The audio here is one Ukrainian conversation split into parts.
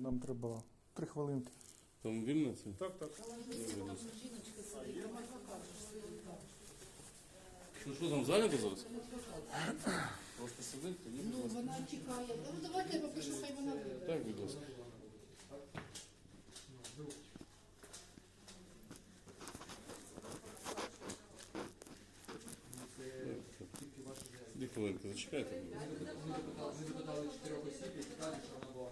нам треба три хвилинки. Там вільно це? Так, так. Ну що там зайнято зараз? Просто сидить, тоді Ну, вона чекає. Ну, давайте я попишу, хай вона вийде. Так, будь ласка. Дві хвилинки, зачекайте. будь ласка. Е, Женя підтвердила.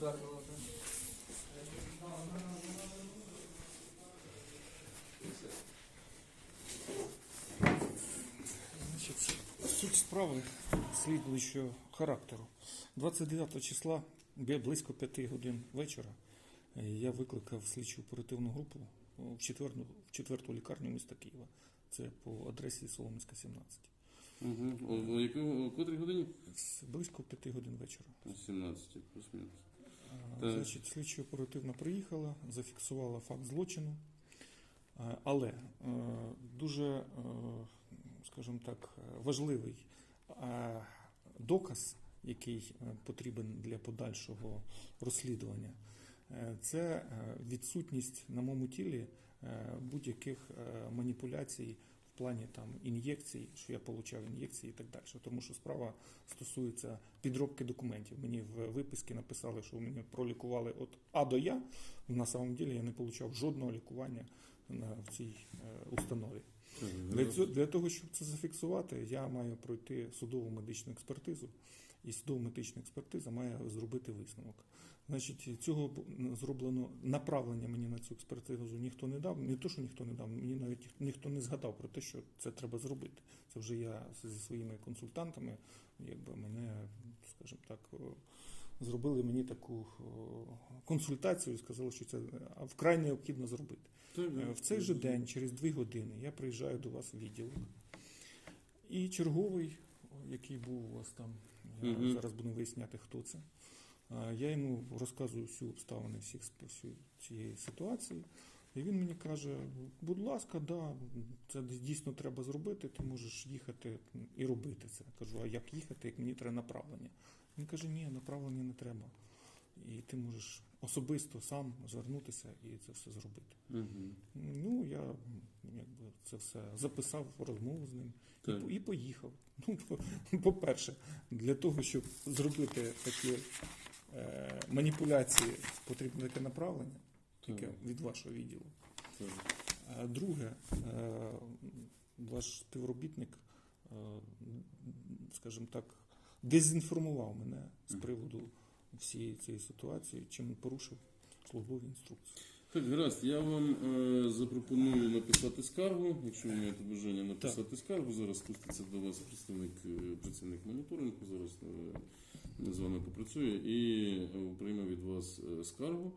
Так. Значить, суть справи слідуючого характеру. 29 числа, близько 5 годин вечора, е, я викликав слідчу оперативну групу в четверту лікарню міста Києва. Це по адресі Соломінська, 17. Угу. О, о, яку, о котрій годині? З- Близько 5 годин вечора. О 17, плюс-мінус. А, Так. Значить, слідчо оперативно приїхала, зафіксувала факт злочину. Але е, дуже, е, скажімо так, е, важливий е, доказ, який е, потрібен для подальшого розслідування, е, це е, відсутність на моєму тілі е, будь-яких е, маніпуляцій плані там ін'єкцій, що я отримав ін'єкції і так далі. Тому що справа стосується підробки документів. Мені в виписці написали, що мене пролікували від А до Я. На самом деле я не отримав жодного лікування в цій е, установі. Для, цього, для того, щоб це зафіксувати, я маю пройти судову медичну експертизу, і судова медична експертиза має зробити висновок. Значить, цього зроблено направлення мені на цю експертизу ніхто не дав. Не то, що ніхто не дав, мені навіть ніхто не згадав про те, що це треба зробити. Це вже я зі своїми консультантами, якби мене, скажімо так, зробили мені таку консультацію і сказали, що це вкрай необхідно зробити. Е, В цей же день, через дві години, я приїжджаю до вас в відділок. І черговий, який був у вас там, я Мгм. зараз буду виясняти, хто це. е, Я йому розказую всю обставини всіх всю цієї ситуації. І він мені каже: будь ласка, да, це дійсно треба зробити, ти можеш їхати і робити це. Кажу, а як їхати, як мені треба направлення? Він каже, ні, направлення не треба. І ти можеш особисто сам звернутися і це все зробити. Угу. Ну, я якби це все записав розмову з ним і, Так. і поїхав. Ну, по- по-перше, для того, щоб зробити такі е, маніпуляції, потрібно таке направлення, тільки Так. від вашого відділу. Так. А друге, е, ваш співробітник, е, скажімо так, дезінформував мене з приводу всієї цієї ситуації, чим порушив службові інструкції. Так, гаразд, я вам е, запропоную написати скаргу. Якщо ви маєте бажання написати скаргу, зараз спуститься до вас представник е, працівник моніторингу, зараз е, з вами попрацює і е, прийме від вас е, скаргу.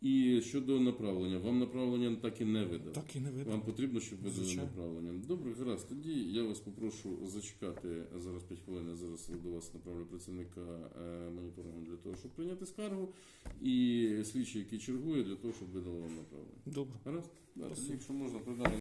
І щодо направлення, вам направлення так і не видав. Так і не видав. Вам потрібно, щоб видали направлення. Добре, гаразд. Тоді я вас попрошу зачекати зараз 5 хвилин. Я зараз до вас направлю працівника е, моніторингу для того, щоб прийняти скаргу, і слідчий, який чергує, для того, щоб видали вам направлення. Добре. Гаразд? Да, тоді, якщо можна, передам